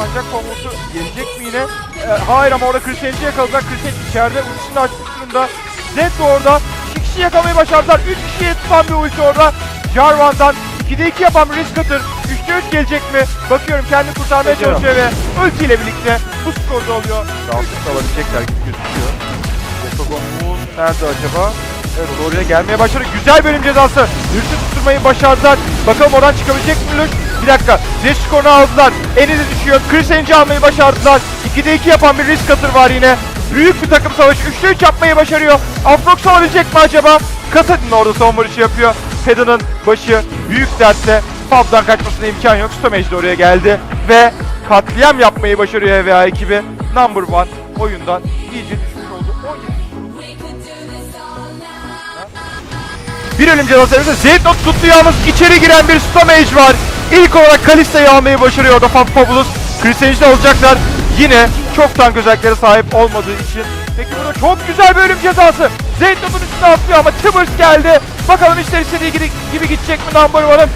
ancak komutu gelecek mi yine? Ee, hayır ama orada Chris Angel'i yakaladılar. Chris Angel içeride ultisini açmış durumda. Zed de orada. İki kişi yakalamayı başardılar. Üç kişiye tutan bir ulti orada. Jarvan'dan 2'de 2 yapan risk atır. 3'te 3 gelecek mi? Bakıyorum kendini kurtarmaya Geliyor. çalışıyor ve ultiyle birlikte bu skorda oluyor. Round'u alabilecekler gibi gözüküyor. Moon nerede acaba? Evet oraya gelmeye başladı. Güzel bölüm cezası. Lux'u tutturmayı başardılar. Bakalım oradan çıkabilecek mi Lux? Bir dakika. Zed skorunu aldılar. Enizi düşüyor. Chris Angel'i almayı başardılar. 2'de 2 yapan bir risk atır var yine. Büyük bir takım savaşı. 3'te 3 yapmayı başarıyor. Afrox alabilecek mi acaba? Kasadin orada savunma işi yapıyor. Peda'nın başı büyük dertte. Fab'dan kaçmasına imkan yok. Stomage de oraya geldi. Ve katliam yapmayı başarıyor EVA ekibi. Number one oyundan iyice düşmüş bir ölüm cezası verirse Zeytnot tuttu yalnız içeri giren bir Stomage var. İlk olarak Kalista'yı almayı başarıyor Fab Fabulous. Chris alacaklar. Yine çok tank özelliklere sahip olmadığı için. Peki burada çok güzel bir ölüm cezası. Zeytnot'un üstüne atlıyor ama Tibbers geldi. Bakalım işler istediği gibi, gibi gidecek mi Number One'ın.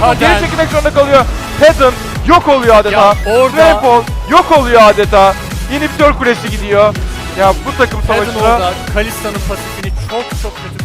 Hadi. geri çekilmek zorunda kalıyor. Pedon yok oluyor adeta. Ya orada- Drapol yok oluyor adeta. İnhibitör kulesi gidiyor. Ya bu takım orada Kalista'nın pasifini çok çok kötü